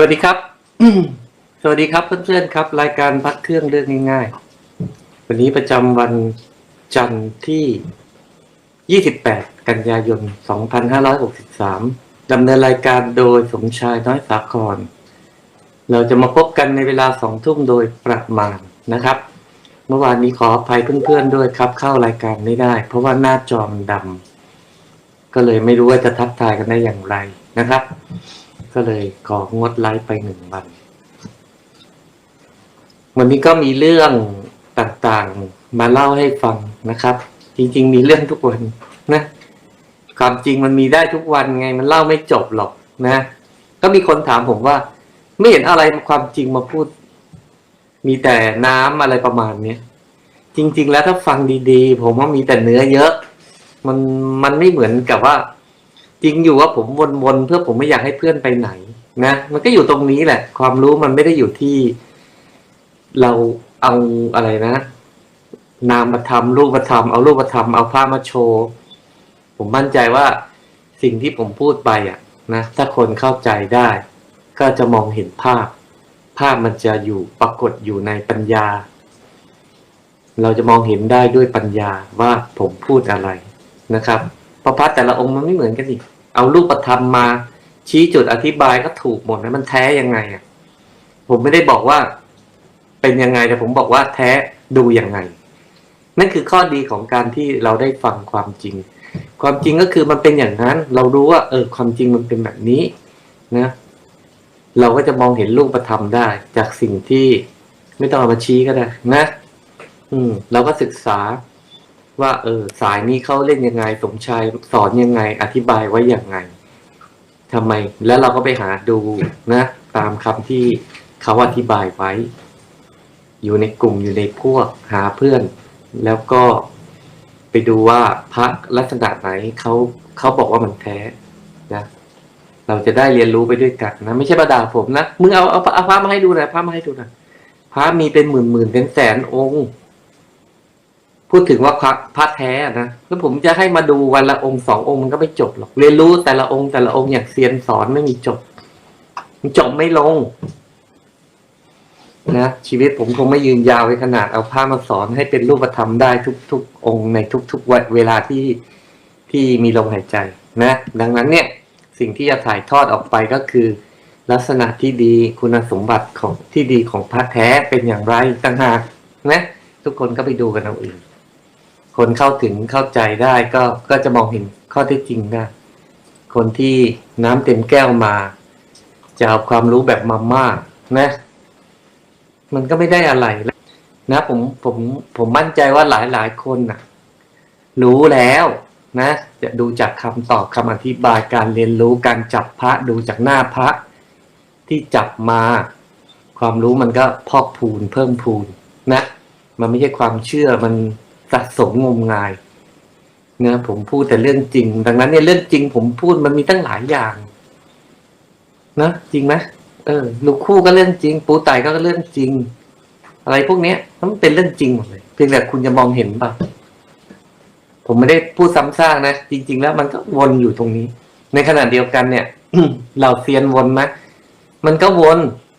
วัสดีครับ สวัสดีครับเพื่อนๆครับ รายการพักเครื่องเรื่องง่ายๆ วันนี้ประจำวันจันทร์ที่ 28 กันยายน 2563 ดำเนินรายการโดยสมชายน้อยสาคร เราจะมาพบกันในเวลาสองทุ่มโดยประมาณนะครับ เมื่อวานนี้ขออภัยเพื่อนๆด้วยครับ เข้ารายการไม่ได้ เพราะว่าหน้าจอมันดำก็เลยไม่รู้ว่าจะทักทายกันได้อย่างไรนะครับ ก็เลยของดไลฟ์ไปหนึ่งวัน วันนี้ก็มีเรื่องต่างๆมาเล่าให้ฟังนะครับ จริงๆ มีเรื่องทุกวันนะความจริงมันมีได้ทุกวันไงมันเล่าไม่จบหรอกนะ ก็มีคนถามผมว่า ไม่เห็นอะไรความจริงมาพูด มีแต่น้ำอะไรประมาณเนี้ยจริง ๆ แล้วถ้าฟังดีๆ ผมว่ามีแต่เนื้อเยอะ มันมันไม่เหมือนกับว่า จริงอยู่ว่าผมวนๆเพื่อผมไม่อยากให้เพื่อนไปไหนนะมันก็อยู่ตรงนี้แหละ ความรู้มันไม่ได้อยู่ที่ เราเอาอะไรนะ นามธรรมรูปธรรมเอารูปธรรมเอาภาพมาโชว์ผมมั่นใจว่าสิ่งที่ผมพูดไปอะนะถ้าคนเข้าใจได้ ก็จะมองเห็นภาพ ภาพมันจะอยู่ปรากฏอยู่ในปัญญา เราจะมองเห็นได้ด้วยปัญญาว่าผมพูดอะไรนะครับ พระพระแต่ละองค์มันไม่เหมือนกันอีกเอารูปธรรมมา ชี้จุดอธิบายก็ถูกหมดนะมันแท้ยังไงอะผมไม่ได้บอกว่า เป็นยังไงแต่ผมบอกว่าแท้ดูยังไง นั่นคือข้อดีของการที่เราได้ฟังความจริง ความจริงก็คือมันเป็นอย่างนั้น เรารู้ว่า เออ ความจริงมันเป็นแบบนี้นะเราก็จะมองเห็นรูปธรรมได้ จากสิ่งที่ไม่ต้องมาชี้ก็ได้ นะ อืม เราก็ศึกษา ว่าเออสายนี้เขาเล่นยังไง สมชายสอนยังไง อธิบายไว้อย่างไงทำไม แล้วเราก็ไปหาดูนะ ตามคำที่เขาอธิบายไว้ อยู่ในกลุ่มอยู่ในพวกหาเพื่อน แล้วก็ไปดูว่าพระลักษณะไหนเขาเขาบอกว่ามันแท้นะเราจะได้เรียนรู้ไปด้วยกันนะ ไม่ใช่ประดาผมนะมึงเอาเอาเอาพระมาให้ดูหนะพระมาให้ดูหนะพระมีเป็นหมื่นหมื่นเป็นแสนองค์ พูดถึงว่าพระพระแท้นะแล้วผมจะให้มาดูวันละองค์สององค์มันก็ไม่จบหรอกเรียนรู้แต่ละองค์แต่ละองค์อย่างเซียนสอนไม่มีจบมันจบไม่ลงนะชีวิตผมคงไม่ยืนยาวไปขนาดเอาผ้ามาสอนให้เป็นรูปธรรมได้ทุกๆ องค์ในทุกๆวันเวลาที่ที่มีลมหายใจนะ ดังนั้นเนี่ยสิ่งที่จะถ่ายทอดออกไปก็คือ ลักษณะที่ดีคุณสมบัติของที่ดีของพระแท้เป็นอย่างไรต่างหากนะทุกคนก็ไปดูกันเอาเอง คนเข้าถึงเข้าใจได้ก็ก็จะมองเห็นข้อเท็จจริงได้คนที่น้ำเต็มแก้วมา จะเอาความรู้แบบมาม่านะ มันก็ไม่ได้อะไรนะ ผมผมผมมั่นใจว่าหลายหลายคนนะรู้แล้วนะ จะดูจากคำตอบคำอธิบายการเรียนรู้การจับพระดูจากหน้าพระที่จับมา ความรู้มันก็พอกพูนเพิ่มพูนนะ มันไม่ใช่ความเชื่อมัน สะสมงมงายเนะผมพูดแต่เรื่องจริง ดังนั้นเนี่ยเรื่องจริง ผมพูดมันมีตั้งหลายอย่างนะจริงไหมเออลูกคู่ก็เรื่องจริง ปูไตก็เรื่องจริง อะไรพวกเนี้ยมันเป็นเรื่องจริงหมดเลยเพียงแต่คุณจะมองเห็นป่ะผมไม่ได้พูดซ้ำซากนะจริง ๆ แล้วมันก็วนอยู่ตรงนี้ ในขณะเดียวกันเนี่ยเราเซียนวนไหมมันก็วน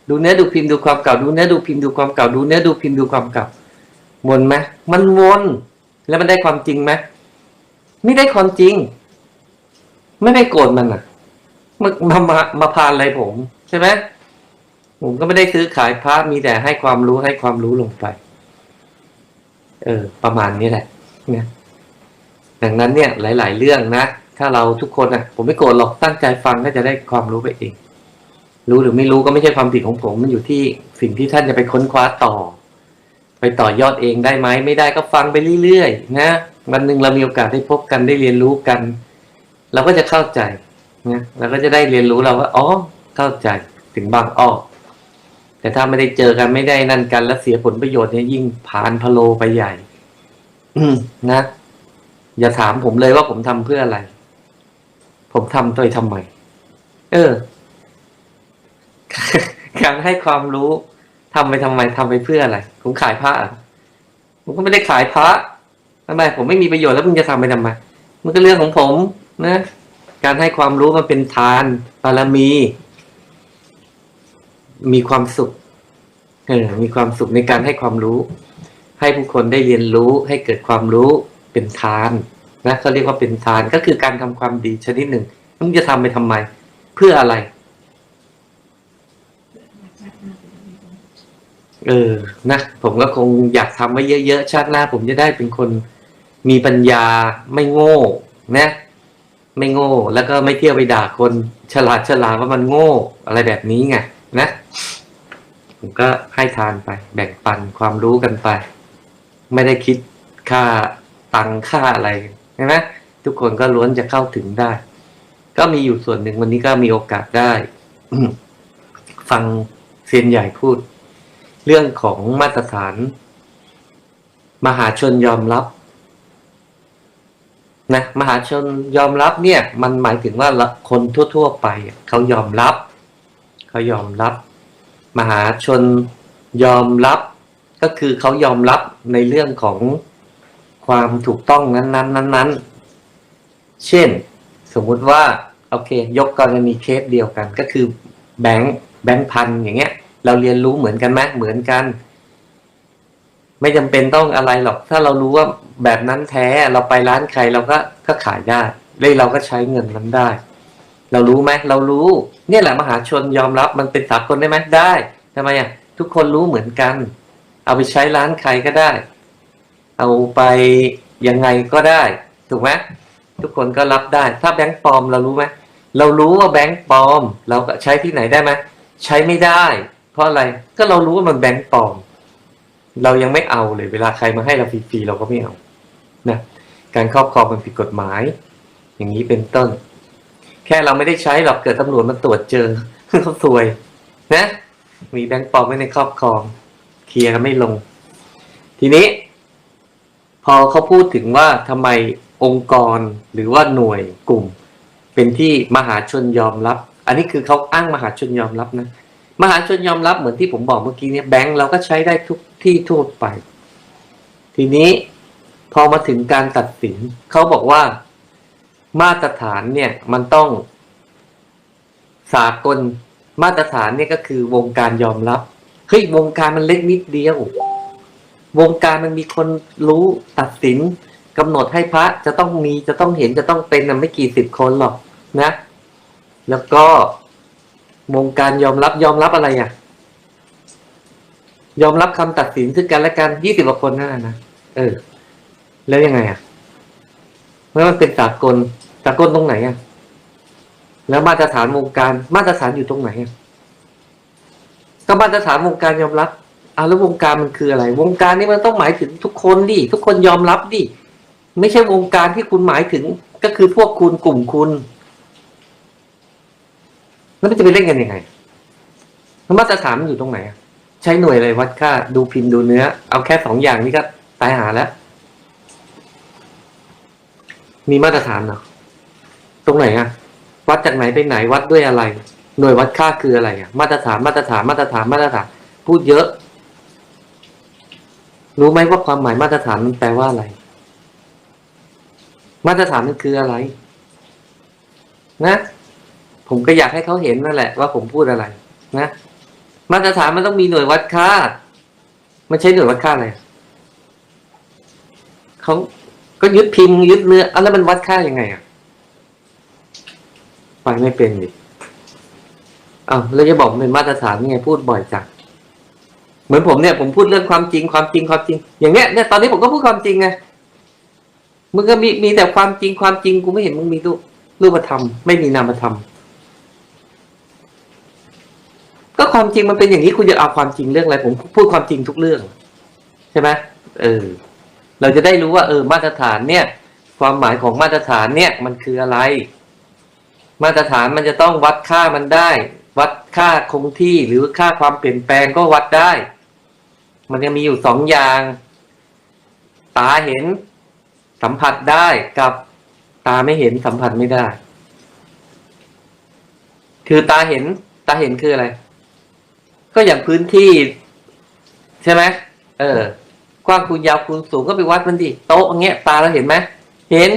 ดูเนื้อดูพิมพ์ดูความเก่า ดูเนื้อดูพิมพ์ดูความเก่า ดูเนื้อดูพิมพ์ดูความเก่า วนไหมมันวนแล้วมันได้ความจริงไหมไม่ได้ความจริง ไม่ได้โกรธมันอะมามามามาพานอะไรผม ใช่ไหมผมก็ไม่ได้ซื้อขายพระมีแต่ให้ความรู้ให้ความรู้ลงไป เออ ประมาณนี้แหละเนี่ยดังนั้นเนี่ย หลาย ๆ เรื่องนะถ้าเราทุกคนอะผมไม่โกรธหรอกตั้งใจฟังก็จะได้ความรู้ไปเอง รู้หรือไม่รู้ก็ไม่ใช่ความผิดของผม มันอยู่ที่สิ่งที่ท่านจะไปค้นคว้าต่อ ไปต่อยอดเองได้ไหมไม่ได้ก็ฟังไปเรื่อยๆนะวันหนึ่งเรามีโอกาสได้พบกันได้เรียนรู้กัน เราก็จะเข้าใจนะเราก็จะได้เรียนรู้เราว่าอ๋อเข้าใจถึงบางอ้อแต่ถ้าไม่ได้เจอกันไม่ได้นั่นกัน แล้วเสียผลประโยชน์เนี่ยยิ่งผ่านพะโลไปใหญ่ อืนะ อย่าถามผมเลยว่าผมทำเพื่ออะไร ผมทำโดยทำไม เออ การให้ความรู้ ทำไปทำไมทำไปเพื่ออะไร ผมขายพระผมก็ไม่ได้ขายพระทำไมผมไม่มีประโยชน์แล้วมึงจะทำไปทำไมมันก็เรื่องของผมนะ การให้ความรู้มันเป็นทานบารมี มีความสุขเออมีความสุขในการให้ความรู้ ให้ผู้คนได้เรียนรู้ให้เกิดความรู้เป็นทานนะเขาเรียกว่าเป็นทานก็คือการทำความดีชนิดหนึ่งมึงจะทำไปทำไม เพื่ออะไร เออนะผมก็คงอยากทำไว้เยอะๆชาติหน้า ผมจะได้เป็นคนมีปัญญาไม่โง่นะไม่โง่ แล้วก็ไม่เที่ยวไปด่าคนฉลาดฉลาดว่ามันโง่ อะไรแบบนี้ไงนะ ผมก็ให้ทานไป แบ่งปันความรู้กันไป ไม่ได้คิดค่าตังค่าอะไรใช่ไหมทุกคนก็ล้วนจะเข้าถึงได้ ก็มีอยู่ส่วนหนึ่งวันนี้ก็มีโอกาสได้ ฟังเซียนใหญ่พูด เรื่องของมาตรฐาน มหาชนยอมรับนะมหาชนยอมรับเนี่ย มันหมายถึงว่าคนทั่ว ๆ ไปเขายอมรับเขายอมรับ มหาชนยอมรับ ก็คือเขายอมรับในเรื่องของความถูกต้องนั้นๆนั้นๆเช่น สมมุติว่าโอเค ยกกรณีเคสเดียวกัน ก็คือแบงค์แบงค์พันอย่างเงี้ย เราเรียนรู้เหมือนกันไหมเหมือนกัน ไม่จำเป็นต้องอะไรหรอก ถ้าเรารู้ว่าแบบนั้นแท้เราไปร้านใครเราก็ก็ขายได้เลยเราก็ใช้เงินนั้นได้ เรารู้ไหมเรารู้ เนี่ยแหละมหาชนยอมรับมันเป็นสากลได้ไหมได้ทำไมอะทุกคนรู้เหมือนกัน เอาไปใช้ร้านใครก็ได้ เอาไปยังไงก็ได้ถูกไหมทุกคนก็รับได้ ถ้าแบงค์ปลอมเรารู้ไหมเรารู้ว่าแบงค์ปลอม เราก็ใช้ที่ไหนได้ไหมใช้ไม่ได้ เพราะอะไรก็เรารู้ว่ามันแบงค์ปลอม เรายังไม่เอาเลย เวลาใครมาให้เราฟรีๆเราก็ไม่เอานะการครอบครองมันผิดกฎหมาย อย่างนี้เป็นต้น แค่เราไม่ได้ใช้หรอกเกิดตำรวจมาตรวจเจอเขาซวย นะ มีแบงค์ปลอมไว้ในครอบครอง เคลียร์กันไม่ลง ทีนี้ พอเขาพูดถึงว่าทำไมองค์กรหรือว่าหน่วยกลุ่ม เป็นที่มหาชนยอมรับ อันนี้คือเขาอ้างมหาชนยอมรับนะ มหาชนยอมรับเหมือนที่ผมบอกเมื่อกี้เนี่ยแบงก์เราก็ใช้ได้ทุกที่ทั่วไป ทีนี้พอมาถึงการตัดสินเขาบอกว่ามาตรฐานเนี่ยมันต้อง สากลมาตรฐานเนี่ยก็คือวงการยอมรับเฮ้ยวงการมันเล็กนิดเดียว วงการมันมีคนรู้ตัดสินกำหนดให้พระจะต้องมีจะต้องเห็นจะต้องเป็นไม่กี่สิบคนหรอกนะ แล้วก็ วงการยอมรับยอมรับอะไรอะ ยอมรับคำตัดสินซึ่งกันและกันยี่สิบกว่าคนนั่นนะนะเออ แล้วยังไงอะเมื่อมันเป็นสากลสากลตรงไหนอะ แล้วมาตรฐานวงการมาตรฐานอยู่ตรงไหนอะก็มาตรฐานวงการยอมรับอะแล้ววงการมันคืออะไร วงการนี่มันต้องหมายถึงทุกคนดิทุกคนยอมรับดิไม่ใช่วงการที่คุณหมายถึงก็คือพวกคุณกลุ่มคุณ แล้วมันจะไปเล่นกันยังไงมาตรฐานมันอยู่ตรงไหนใช้หน่วยอะไรวัดค่าดูพิมพ์ดูเนื้อ เอาแค่สองอย่างนี้ก็ตายหาแล้ว มีมาตรฐานเหรอตรงไหนอะวัดจากไหนไปไหนวัดด้วยอะไร หน่วยวัดค่าคืออะไรอะมาตรฐานมาตรฐานมาตรฐานมาตรฐาน พูดเยอะ รู้ไหมว่าความหมายมาตรฐานมันแปลว่าอะไร มาตรฐานมันคืออะไร นะ ผมก็อยากให้เขาเห็นนั่นแหละว่าผมพูดอะไร นะ มาตรฐานมันต้องมีหน่วยวัดค่า มันใช้หน่วยวัดค่าอะไรเขาก็ยึดพิมพ์ยึดเนื้ออแล้วมันวัดค่ายังไงอะฟังไม่เป็นดิอ้าวแล้วจะบอกเป็นมาตรฐานยังไงพูดบ่อยจังเหมือนผมเนี่ยผมพูดเรื่องความจริงความจริงความจริง อย่างเนี้ยเนี่ยตอนนี้ผมก็พูดความจริงไงมึงก็มีมีแต่ความจริงความจริงกูไม่เห็นมึงมีรูปรูปธรรมไม่มีนามธรรม ก็ความจริงมันเป็นอย่างนี้คุณจะเอาความจริงเรื่องอะไร ผมพูดความจริงทุกเรื่อง ใช่ไหมเออ เราจะได้รู้ว่า เออ มาตรฐานเนี่ย ความหมายของมาตรฐานเนี่ย มันคืออะไร มาตรฐานมันจะต้องวัดค่ามันได้ วัดค่าคงที่หรือค่าความเปลี่ยนแปลงก็วัดได้ มันยังมีอยู่สองอย่าง ตาเห็นสัมผัสได้กับตาไม่เห็นสัมผัสไม่ได้ คือตาเห็น ตาเห็นคืออะไร ก็อย่างพื้นที่ ใช่ไหมเออ กว้างคูณยาวคูณสูงก็ไปวัดมันดิโต๊ะอย่างเงี้ยตาเราเห็นไหมเห็น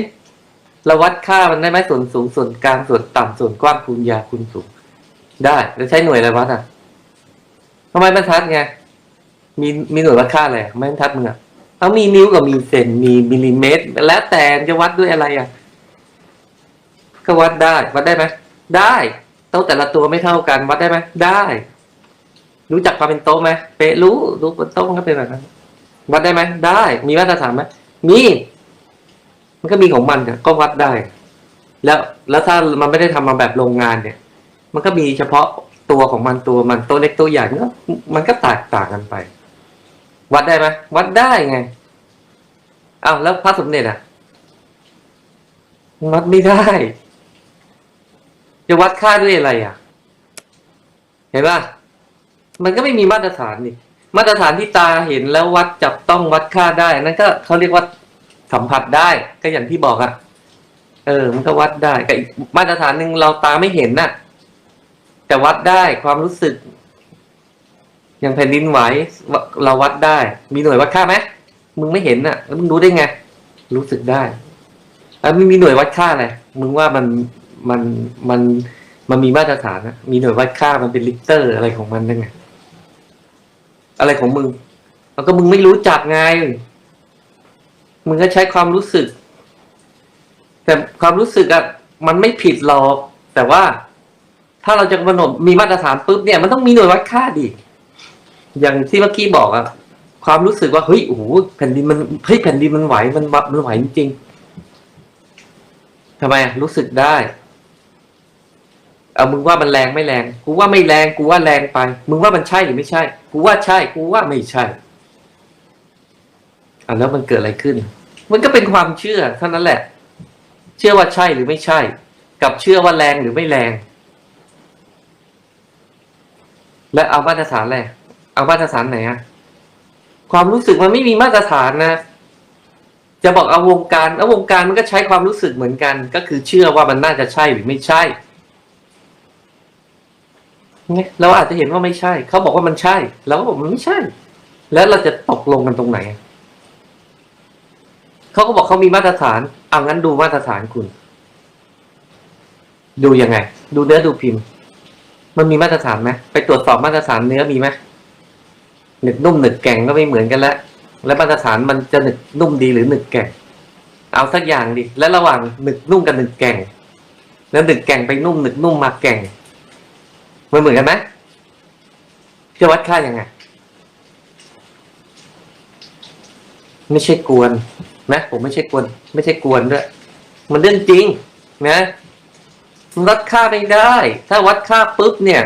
เราวัดค่ามันได้ไหมส่วนสูงส่วนกลางส่วนต่ำส่วนกว้างคูณยาวคูณสูง ได้แล้วใช้หน่วยอะไรวัดอะทำไมบรรทัดไงมีมีหน่วยวัดค่าอะไรไม่บรรทัดมึงอะเขามีนิ้วกับมีเซนมีมิลลิเมตร แล้วแต่จะวัดด้วยอะไรอะก็วัดได้ วัดได้ไหมได้โต๊ะแต่ละตัวไม่เท่ากันวัดได้ไหมได้ รู้จักความเป็นโต๊ะไหมเป๊ะรู้รู้เป็นโต๊ะมันก็เป็นแบบนั้นวัดได้ไหมได้ มีมาตรฐานไหมมี มันก็มีของมันก็วัดได้ แล้วแล้วถ้ามันไม่ได้ทำมาแบบโรงงานเนี่ย มันก็มีเฉพาะตัวของมันตัวมันตัวเล็กตัวใหญ่มันก็มันก็แตกต่างกันไป วัดได้ไหมวัดได้ไงอ้าวแล้วพระสมเด็จอะวัดไม่ได้ จะวัดค่าด้วยอะไรอะ เห็นป่ะ มันก็ไม่มีมาตรฐานนี่มาตรฐานที่ตาเห็นแล้ววัดจับต้องวัดค่าได้ นั่นก็เขาเรียกว่าสัมผัสได้ก็อย่างที่บอกอะเออ มันก็วัดได้กับอีกมาตรฐานหนึ่งเราตาไม่เห็นน่ะ แต่วัดได้ความรู้สึก อย่างแผ่นดินไหวเราวัดได้ มีหน่วยวัดค่าไหมมึงไม่เห็นน่ะ แล้วมึงรู้ได้ไง รู้สึกได้แล้วมึงมีหน่วยวัดค่าอะไรมึงว่ามันมันมันมันมีมาตรฐานนะมีหน่วยวัดค่ามันเป็นลิตรอะไรของมันได้ไง อะไรของมึงแล้วก็มึงไม่รู้จักไง มึงก็ใช้ความรู้สึก แต่ความรู้สึกอะมันไม่ผิดหรอก แต่ว่าถ้าเราจะกำหนดมีมาตรฐานปุ๊บเนี่ยมันต้องมีหน่วยวัดค่าดิอย่างที่เมื่อกี้บอกอะความรู้สึกว่าเฮ้ยโอ้โหแผ่นดินมันเฮ้ยแผ่นดินมันไหวมันมันไหวจริงทำไมอะรู้สึกได้ เอามึงว่ามันแรงไม่แรง กูว่าไม่แรง กูว่าแรงไป มึงว่ามันใช่หรือไม่ใช่ กูว่าใช่ กูว่าไม่ใช่อะแล้วมันเกิดอะไรขึ้น มันก็เป็นความเชื่อเท่านั้นแหละ เชื่อว่าใช่หรือไม่ใช่ กับเชื่อว่าแรงหรือไม่แรง และเอามาตรฐานอะไรเอามาตรฐานไหนอะความรู้สึกมันไม่มีมาตรฐานนะ จะบอกเอาวงการเอาวงการมันก็ใช้ความรู้สึกเหมือนกัน ก็คือเชื่อว่ามันน่าจะใช่หรือไม่ใช่ เราอาจจะเห็นว่าไม่ใช่ เขาบอกว่ามันใช่เราก็บอกมันไม่ใช่ แล้วเราจะตกลงกันตรงไหน เขาก็บอกเขามีมาตรฐานเอางั้นดูมาตรฐานคุณ ดูยังไง ดูเนื้อดูพิมพ์ มันมีมาตรฐานไหมไปตรวจสอบมาตรฐานเนื้อมีไหมหนึกนุ่มหนึกแก่งก็ไม่เหมือนกันแล้วแล้วมาตรฐานมันจะหนึกนุ่มดีหรือหนึกแก่งเอาสักอย่างดิ แล้วระหว่างหนึกนุ่มกับหนึกแก่งแล้วหนึกแก่งไปนุ่มหนึกนุ่มมาแก่ง มันเหมือนกันไหมจะวัดค่ายังไง ไม่ใช่กวนนะผมไม่ใช่กวน ไม่ใช่กวนด้วย มันเรื่องจริงนะมันวัดค่าไม่ได้ ถ้าวัดค่าปุ๊บเนี่ย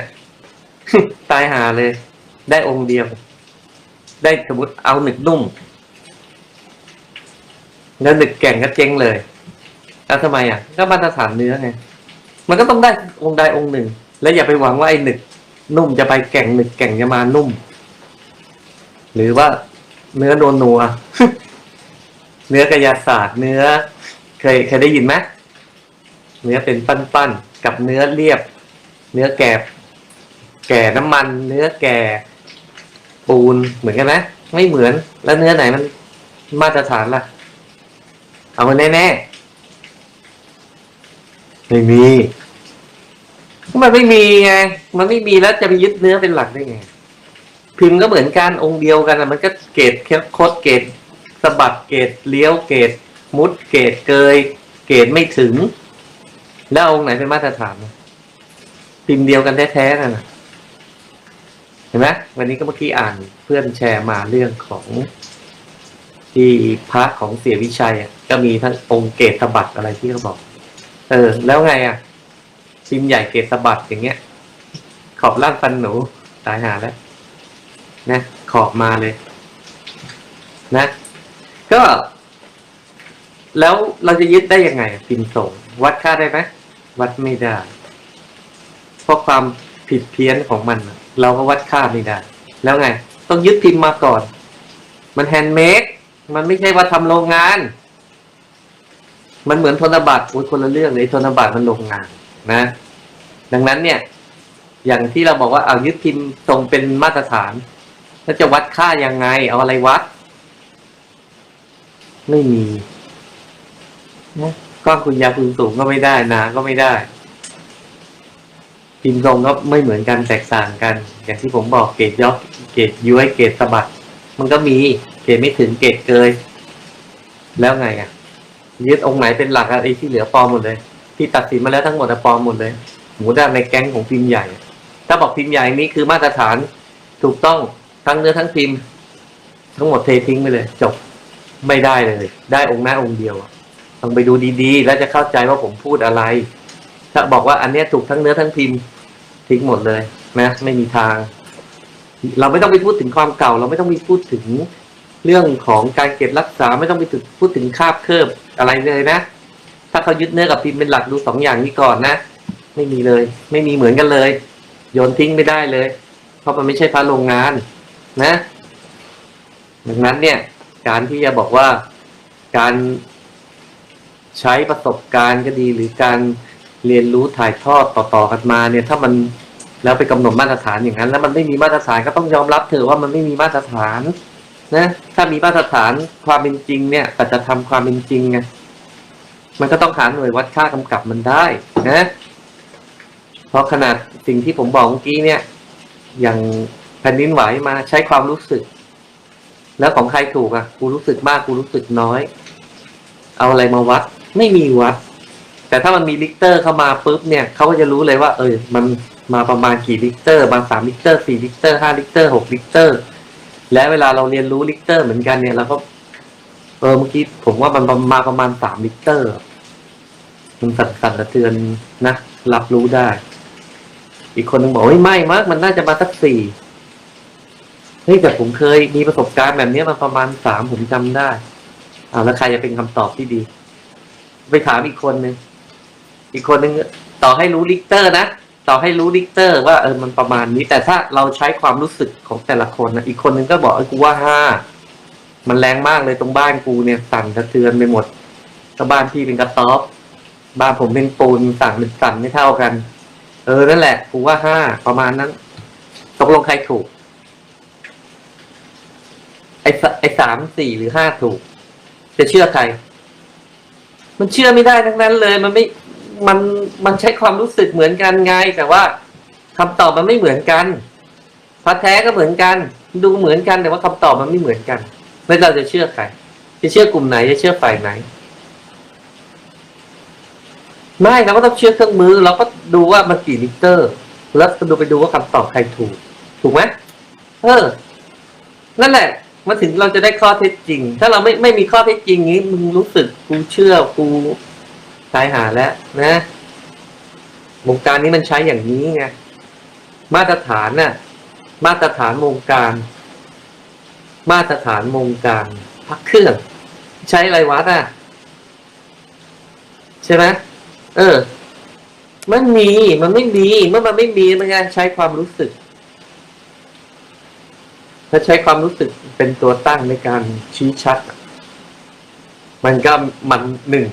ตายหาเลย ได้องค์เดียว ได้สมมติเอาหนึกนุ่ม แล้วหนึกแก่งก็เจ๊งเลยแล้วทำไมอะ ก็มาตรฐานเนื้อไง มันก็ต้องได้องค์ใดองค์หนึ่ง แล้วอย่าไปหวังว่าไอ้หนึกนุ่มจะไปแก่งหนึกแก่งจะมานุ่ม หรือว่าเนื้อโดนนัว เนื้อกายศาสตร์ เนื้อ เคยเคยได้ยินไหมเนื้อเป็นปั้นๆกับเนื้อเรียบ เนื้อแก่แก่น้ำมัน เนื้อแก่ปูนเหมือนกันไหมไม่เหมือน แล้วเนื้อไหนมันมาตรฐานล่ะ เอามาแน่ๆไม่มี มันไม่มีไง มันไม่มีแล้วจะไปยึดเนื้อเป็นหลักได้ไง พิมพ์ก็เหมือนกันองค์เดียวกันอะมันก็เกรดโคดเกรดสะบัดเกรดเลี้ยวเกรดมุดเกรดเกย เกรดไม่ถึง แล้วองค์ไหนเป็นมาตรฐานพิมพ์เดียวกันแท้ๆนั่นนะเห็นไหมวันนี้ก็เมื่อกี้อ่านเพื่อนแชร์มาเรื่องของ ที่พระของเสียวิชัยก็มีทั้งองค์เกตสะบัดอะไรที่เขาบอก เออ แล้วไงอะ พิมใหญ่เกตสะบัดอย่างเงี้ย ขอบล่างฟันหนูตายหาแล้วนะขอบมาเลย นะ ก็ แล้วเราจะยึดได้ยังไง พิมพ์ส่ง วัดค่าได้ไหมวัดไม่ได้ เพราะความผิดเพี้ยนของมัน เราก็วัดค่าไม่ได้ แล้วไง ต้องยึดพิมพ์มาก่อน มันแฮนด์เมดมันไม่ใช่ว่าทำโรงงาน มันเหมือนธนบัตรโอ้ยคนละเรื่องเลยธนบัตรมันโรงงาน นะ ดังนั้นเนี่ย อย่างที่เราบอกว่าเอายึดพิมพ์ทรงเป็นมาตรฐาน แล้วจะวัดค่ายังไง เอาอะไรวัด ไม่มีนะก้อนคุณยาคุณสูงก็ไม่ได้นาก็ไม่ได้พิมพ์ตรงก็ไม่เหมือนกันแตกต่างกัน อย่างที่ผมบอกเกรดย่อเกรดย้วยเกรดสะบัดมันก็มีเกรดไม่ถึงเกรดเกยแล้วไงอะยึดองค์ไหนเป็นหลักอะไอ้ที่เหลือปลอมหมดเลย ที่ตัดสินมาแล้วทั้งหมดอะปลอมหมดเลยหมูด้านในแก๊งของพิมพ์ใหญ่ ถ้าบอกพิมพ์ใหญ่นี้คือมาตรฐานถูกต้องทั้งเนื้อทั้งพิมพ์ ทั้งหมดเททิ้งไปเลย จบไม่ได้เลย ได้องค์หน้าองค์เดียวต้องไปดูดีๆ แล้วจะเข้าใจว่าผมพูดอะไร ถ้าบอกว่าอันนี้ถูกทั้งเนื้อทั้งพิมพ์ ทิ้งหมดเลยนะไม่มีทาง เราไม่ต้องไปพูดถึงความเก่า เราไม่ต้องไปพูดถึงเรื่องของการเก็บรักษาไม่ต้องไปถึงพูดถึงคาบเคิบอะไรเลยนะ ถ้าเขายึดเนื้อกับพิมพ์เป็นหลักดูสองอย่างนี้ก่อนนะ ไม่มีเลย ไม่มีเหมือนกันเลย โยนทิ้งไม่ได้เลย เพราะมันไม่ใช่พระโรงงานนะดังนั้นเนี่ย การที่จะบอกว่าการใช้ประสบการณ์ก็ดีหรือการเรียนรู้ถ่ายทอดต่อๆกันมาเนี่ย ถ้ามันแล้วไปกำหนดมาตรฐานอย่างนั้น แล้วมันไม่มีมาตรฐานก็ต้องยอมรับเถอะว่ามันไม่มีมาตรฐาน นะ ถ้ามีมาตรฐานความเป็นจริงเนี่ยแต่จะทำความเป็นจริงไง มันก็ต้องหาหน่วยวัดค่ากำกับมันได้นะเพราะขนาดสิ่งที่ผมบอกเมื่อกี้เนี่ย อย่างแผ่นดินไหวมาใช้ความรู้สึก แล้วของใครถูกอะกูรู้สึกมากกูรู้สึกน้อย เอาอะไรมาวัด ไม่มีวัด แต่ถ้ามันมีลิกเตอร์เข้ามาปุ๊บเนี่ยเขาก็จะรู้เลยว่า เออมันมาประมาณกี่ลิกเตอร์มาสามลิกเตอร์สี่ลิกเตอร์ห้าลิกเตอร์หกลิกเตอร์ และเวลาเราเรียนรู้ลิกเตอร์เหมือนกันเนี่ยเราก็เออเมื่อกี้ผมว่ามันมาประมาณสามลิกเตอร์ มันสั่นสั่นสะเทือนนะ รับรู้ได้ อีกคนนึงบอกว่าไม่มากมันน่าจะมาสักสี่เฮ้ยแต่ผมเคยมีประสบการณ์แบบนี้มาประมาณสามผมจำได้อ่าแล้วใครจะเป็นคำตอบที่ดี ไปถามอีกคนนึงอีกคนนึงต่อให้รู้ลิกเตอร์นะต่อให้รู้ลิกเตอร์ ว่าเออมันประมาณนี้ แต่ถ้าเราใช้ความรู้สึกของแต่ละคนนะอีกคนนึงก็บอกเออกูว่าห้ามันแรงมากเลยตรงบ้านกูเนี่ยสั่นสะเทือนไปหมดถ้าบ้านพี่เป็นกระต๊อบ บ้านผมเป็นปูนสั่นเป็นสันไม่เท่ากัน เออ นั่นแหละกูว่าห้าประมาณนั้น ตกลงใครถูก ไอ้สไอ้สามสี่หรือห้าถูก จะเชื่อใคร มันเชื่อไม่ได้ทั้งนั้นเลย มันไม่ มันมันใช้ความรู้สึกเหมือนกันไง แต่ว่าคำตอบมันไม่เหมือนกันพระแท้ก็เหมือนกัน ดูเหมือนกันแต่ว่าคำตอบมันไม่เหมือนกันแล้วเราจะเชื่อใครจะเชื่อกลุ่มไหนจะเชื่อฝ่ายไหน ไม่เราก็ต้องเชื่อเครื่องมือ เราก็ดูว่ามันกี่ลิตรแล้วก็ดูไปดูว่าคำตอบใครถูก ถูกไหมเออ นั่นแหละมาถึงเราจะได้ข้อเท็จจริง ถ้าเราไม่ไม่มีข้อเท็จจริงนี้มึงรู้สึกกูเชื่อกูตายหาแล้วนะวงการนี้มันใช้อย่างนี้ไงมาตรฐานน่ะ มาตรฐานวงการ มาตรฐานวงการพักเครื่อง ใช้อะไรวัดอะ ใช่ไหม เออ มันมีมันไม่มีเมื่อมันไม่มีมันจะใช้ความรู้สึก ถ้าใช้ความรู้สึกเป็นตัวตั้งในการชี้ชัด มันก็มันหนึ่ง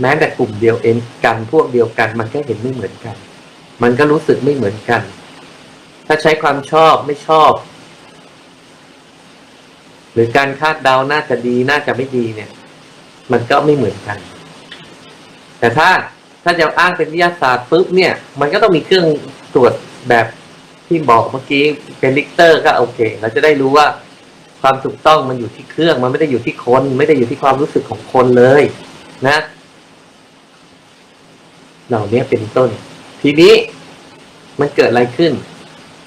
แม้แต่กลุ่มเดียวเองกันพวกเดียวกัน มันก็เห็นไม่เหมือนกัน มันก็รู้สึกไม่เหมือนกัน ถ้าใช้ความชอบไม่ชอบ หรือการคาดเดาน่าจะดีน่าจะไม่ดีเนี่ย มันก็ไม่เหมือนกัน แต่ถ้า ถ้าจะอ้างเป็นวิทยาศาสตร์ปุ๊บเนี่ย มันก็ต้องมีเครื่องตรวจแบบที่บอกเมื่อกี้เป็นลิกเตอร์ก็โอเค เราจะได้รู้ว่าความถูกต้องมันอยู่ที่เครื่อง มันไม่ได้อยู่ที่คน ไม่ได้อยู่ที่ความรู้สึกของคนเลย นะ เหล่านี้เป็นต้น ทีนี้มันเกิดอะไรขึ้น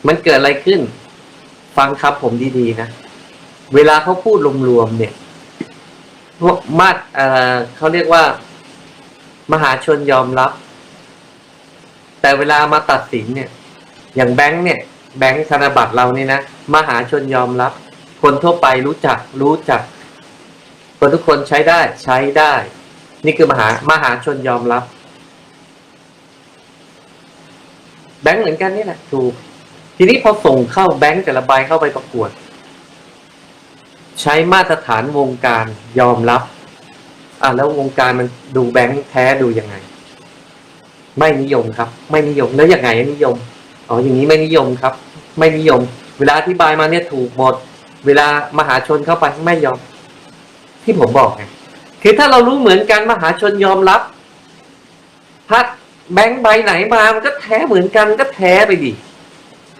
มันเกิดอะไรขึ้น ฟังครับผมดีๆ นะ เวลาเขาพูดรวมๆเนี่ยพวกมาตรเขาเรียกว่า มหาชนยอมรับ แต่เวลามาตัดสินเนี่ย อย่างแบงค์เนี่ย แบงค์ธนบัตรเรานี่นะมหาชนยอมรับ คนทั่วไปรู้จักรู้จัก คนทุกคนใช้ได้ใช้ได้ นี่คือมหามหาชนยอมรับ แบงค์เหมือนกันนี่แหละถูก ทีนี้พอส่งเข้าแบงค์แต่ละใบเข้าไปประกวด ใช้มาตรฐานวงการยอมรับ อะแล้ววงการมันดูแบงค์แท้ดูยังไง ไม่นิยมครับ ไม่นิยมแล้วยังไงนิยมอ๋ออย่างนี้ไม่นิยมครับ ไม่นิยม เวลาอธิบายมาเนี่ยถูกหมด เวลามหาชนเข้าไปไม่ยอม ที่ผมบอกไงคือถ้าเรารู้เหมือนกันมหาชนยอมรับพระแบงค์ใบไหนมามันก็แท้เหมือนกันก็แท้ไปดิ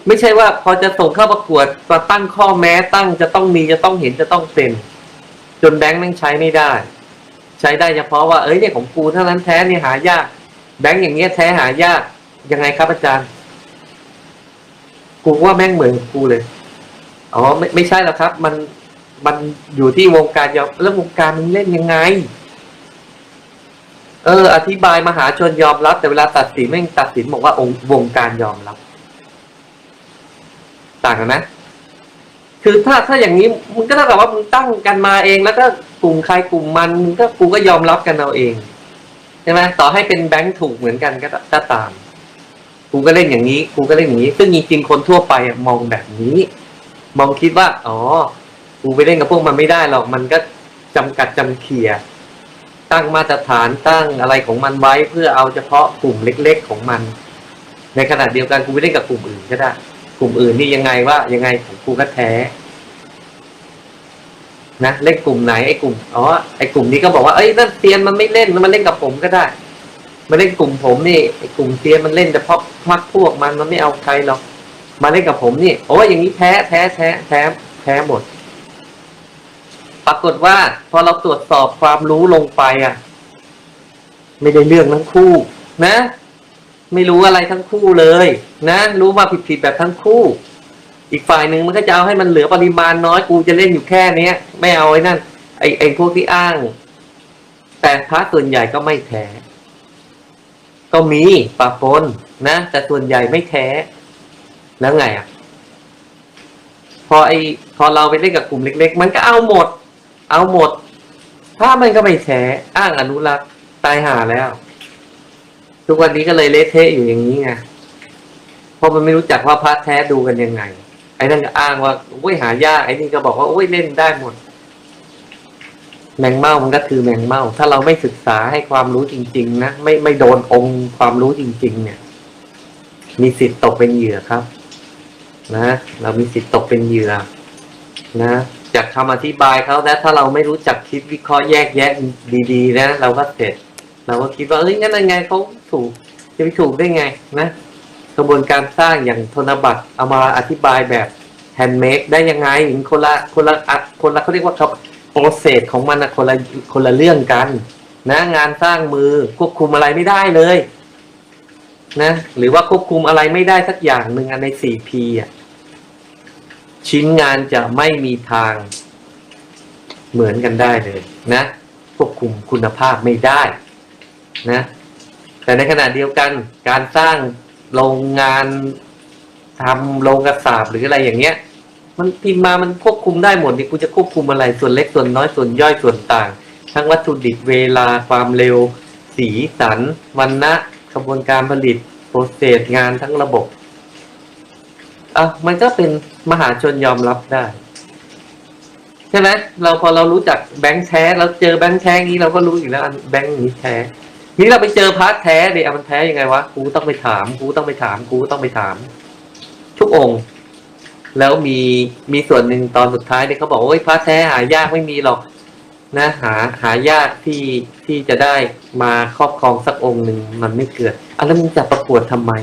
ไม่ใช่ว่าพอจะส่งเข้าประกวดมาตั้งข้อแม้ตั้งจะต้องมีจะต้องเห็นจะต้องเซ็นจนแบงค์แม่งใช้ไม่ได้ ใช้ได้เฉพาะว่าเอ้ยเนี่ยของกูเท่านั้นแท้เนี่ยหายาก แบงค์อย่างเงี้ยแท้หายากยังไงครับอาจารย์ กูว่าแม่งเหมือนกูเลยอ๋อไม่ไม่ใช่หรอกครับ มันมันอยู่ที่วงการยอมแล้ววงการมันเล่นยังไง เออ อธิบายมหาชนยอมรับ แต่เวลาตัดสินแม่งตัดสินบอกว่าองค์วงการยอมรับ ต่างกันไหม คือถ้าถ้าอย่างนี้มึงก็เท่ากับว่ามึงตั้งกันมาเอง แล้วก็กลุ่มใครกลุ่มมันมึงก็กูก็ยอมรับกันเอาเองใช่ไหมต่อให้เป็นแบงค์ถูกเหมือนกันก็ก็ตาม กูก็เล่นอย่างนี้ กูก็เล่นอย่างนี้ ซึ่งจริงๆคนทั่วไปมองแบบนี้ มองคิดว่า อ๋อ กูไปเล่นกับพวกมันไม่ได้หรอกมันก็จำกัดจำเขียตั้งมาตรฐานตั้งอะไรของมันไว้เพื่อเอาเฉพาะกลุ่มเล็ก ๆ ของมัน ในขณะเดียวกันกูไปเล่นกับกลุ่มอื่นก็ได้ กลุ่มอื่นนี่ยังไงว่ายังไงของกูก็แท้นะเล่นกลุ่มไหนไอ้กลุ่มอ๋อไอ้กลุ่มนี้ก็บอกว่าเอ้ยนั่นเซียนมันไม่เล่นมันเล่นกับผมก็ได้มาเล่นกลุ่มผมนี่ไอ้กลุ่มเซียนมันเล่นแต่เพราะพักพวกมันมันไม่เอาใครหรอกมาเล่นกับผมนี่โอ้ยอย่างนี้แพ้แพ้แพ้แพ้แพ้หมด ปรากฏว่า พอเราตรวจสอบความรู้ลงไปอะ ไม่ได้เรื่องทั้งคู่ นะ ไม่รู้อะไรทั้งคู่เลย นะ รู้มาผิดๆแบบทั้งคู่ อีกฝ่ายหนึ่งมันก็จะเอาให้มันเหลือปริมาณน้อยกูจะเล่นอยู่แค่เนี้ย ไม่เอาไอ้นั่นไอ้ไอ้พวกที่อ้าง แต่พระส่วนใหญ่ก็ไม่แท้ก็มีปะปนนะ แต่ส่วนใหญ่ไม่แท้แล้วไงอะ พอไอพอเราไปเล่นกับกลุ่มเล็ก ๆ มันก็เอาหมด เอาหมด ถ้ามันก็ไม่แท้อ้างอนุรักษ์ตายหาแล้ว ทุกวันนี้ก็เลยเละเทะอยู่อย่างนี้ไงเพราะมันไม่รู้จักว่าพระแท้ดูกันยังไง ไอ้นั่นก็อ้างว่าโอ้ยหายากไอ้นี่ก็บอกว่าโอ้ยเล่นได้หมด แมงเม่ามันก็คือแมงเม่า ถ้าเราไม่ศึกษาให้ความรู้จริง ๆ นะไม่ไม่โดนองค์ความรู้จริง ๆ เนี่ย มีสิทธิ์ตกเป็นเหยื่อครับ นะ เรามีสิทธิ์ตกเป็นเหยื่อ นะจากคำอธิบายเขาแล้วถ้าเราไม่รู้จักคิดวิเคราะห์แยกแยะดี ๆ นะเราก็เสร็จเราก็คิดว่าเอ้ยงั้นยังไงเขา ถูกจะไปถูกได้ไงนะกระบวนการสร้างอย่างธนบัตรเอามาอธิบายแบบแฮนด์เมดได้ยังไงคนละคนละคนละเขาเรียกว่าเขาโปรเซสของมันนะคนละคนละเรื่องกันนะงานสร้างมือควบคุมอะไรไม่ได้เลยนะหรือว่าควบคุมอะไรไม่ได้สักอย่างหนึ่งใน 4P อะชิ้นงานจะไม่มีทางเหมือนกันได้เลยนะควบคุมคุณภาพไม่ได้นะ แต่ในขณะเดียวกันการสร้างโรงงานทำโรงกระสาบหรืออะไรอย่างเงี้ย มันพิมพ์มามันควบคุมได้หมดนี่กูจะควบคุมอะไรส่วนเล็กส่วนน้อยส่วนย่อยส่วนต่าง ทั้งวัตถุดิบเวลาความเร็ว สีสันวันนะกระบวนการผลิตโปรเซสงานทั้งระบบอะมันก็เป็นมหาชนยอมรับได้ใช่ไหมเราพอเรารู้จักแบงค์แท้เราเจอแบงค์แท้นี้เราก็รู้อยู่แล้วอันแบงค์นี้แท้ นี่เราไปเจอพาร์ทแท้เดี๋ยมันแท้ยังไงวะกูต้องไปถามกูต้องไปถามกูต้องไปถาม ทุกองค์ แล้วมีมีส่วนหนึ่งตอนสุดท้ายเนี่ยเขาบอกว่าโอ้ยพระแท้หายากไม่มีหรอกนะหาหายากที่ที่จะได้มาครอบครองสักองค์หนึ่งมันไม่เกิดอะแล้วมึงจะประกวดทำไม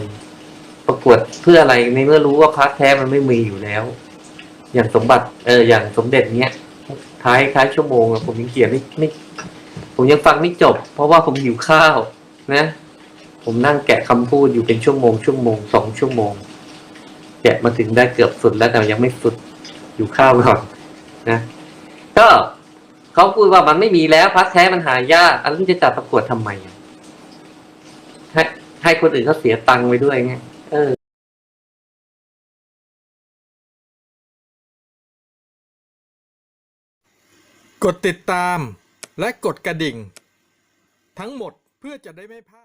ประกวดเพื่ออะไรในเมื่อรู้ว่าพระแท้มันไม่มีอยู่แล้ว อย่างสมบัติเอออย่างสมเด็จเนี้ยท้ายท้ายชั่วโมงผมยังเขียนไม่ไม่ ผมยังฟังไม่จบ เพราะว่าผมหิวข้าวนะ ผมนั่งแกะคำพูดอยู่เป็นชั่วโมงชั่วโมงสองชั่วโมง แกะมาถึงได้เกือบสุดแล้วแต่ยังไม่สุดอยู่ข้าวก่อนนะก็เขาพูดว่ามันไม่มีแล้วพระแท้มันหายากอันนี้จะจัดประกวดทำไมให้ให้คนอื่นเขาเสียตังค์ไปด้วยไงเออกดติดตาม และกดกระดิ่ง ทั้งหมดเพื่อจะได้ไม่พลาด